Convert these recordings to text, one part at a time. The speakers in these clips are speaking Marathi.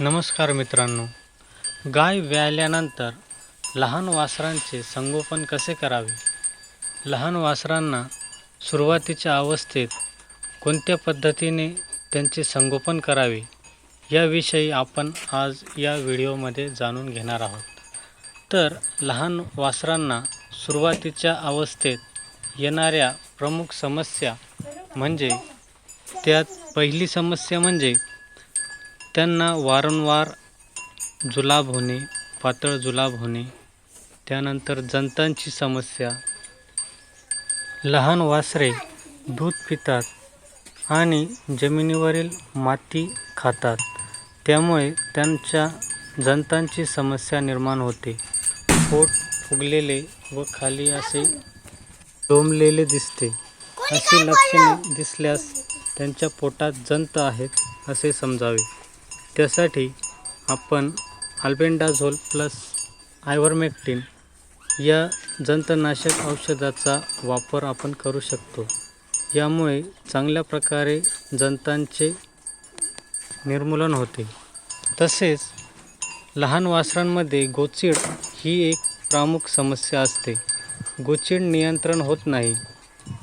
नमस्कार मित्रांनो. गाय व्याल्यानंतर लहान वासरांचे संगोपन कसे करावे? लहान वासरांना सुरुवातीच्या अवस्थेत कोणत्या पद्धतीने त्यांचे संगोपन करावे? याविषयी आपण आज या व्हिडिओमध्ये जाणून घेणार आहोत. तर लहान वासरांना सुरुवातीच्या अवस्थेत येणाऱ्या प्रमुख समस्या म्हणजे त्यात पहिली समस्या म्हणजे त्यांना वारंवार जुलाब होणे पातळ जुलाब होणे त्यानंतर जंतांची समस्या लहान वासरे दूध पितात आणि जमिनीवरील माती खातात. त्यामुळे त्यांच्या जंतांची समस्या निर्माण होते. पोट फुगलेले व खाली असे डोंबलेले दिसते. अशी लक्षणे दिसल्यास त्यांच्या पोटात जंत आहेत असे समजावे. त्यासाठी आपण आल्बेंडाझोल प्लस आयव्हरमेक्टिन या जंतनाशक औषधाचा वापर आपण करू शकतो. यामुळे चांगल्या प्रकारे जंतांचे निर्मूलन होते. तसेच लहान वासरांमध्ये गोचिड ही एक प्रमुख समस्या असते. गोचिड नियंत्रण होत नाही.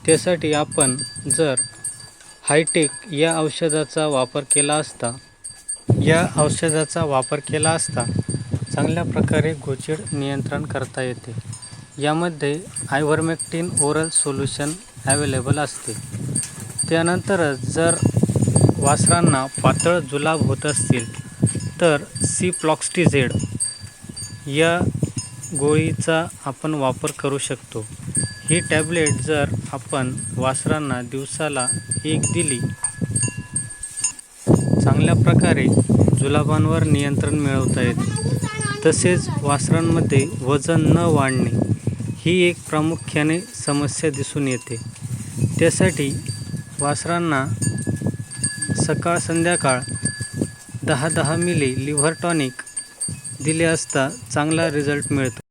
त्यासाठी आपण जर हायटेक या औषधाचा वापर केला असता या औषधाचा वापर केला असता चांगल्या प्रकारे गोचीड नियंत्रण करता येते. यामध्ये आयव्हरमेक्टिन ओरल सोल्युशन ॲवेलेबल असते. त्यानंतरच जर वासरांना पातळ जुलाब होत असतील तर सी प्लॉक्स्टिझेड या गोळीचा आपण वापर करू शकतो. ही टॅबलेट जर आपण वासरांना दिवसाला एक दिली चांगल्या प्रकारे जुलाबांवर नियंत्रण मिळवता येते. तसेच वासरांमध्ये वजन न वाढणे ही एक प्रामुख्याने समस्या दिसून येते. त्यासाठी वासरांना सकाळ संध्याकाळ दहा दहा मिली लिव्हर टॉनिक दिले असता चांगला रिझल्ट मिळतो.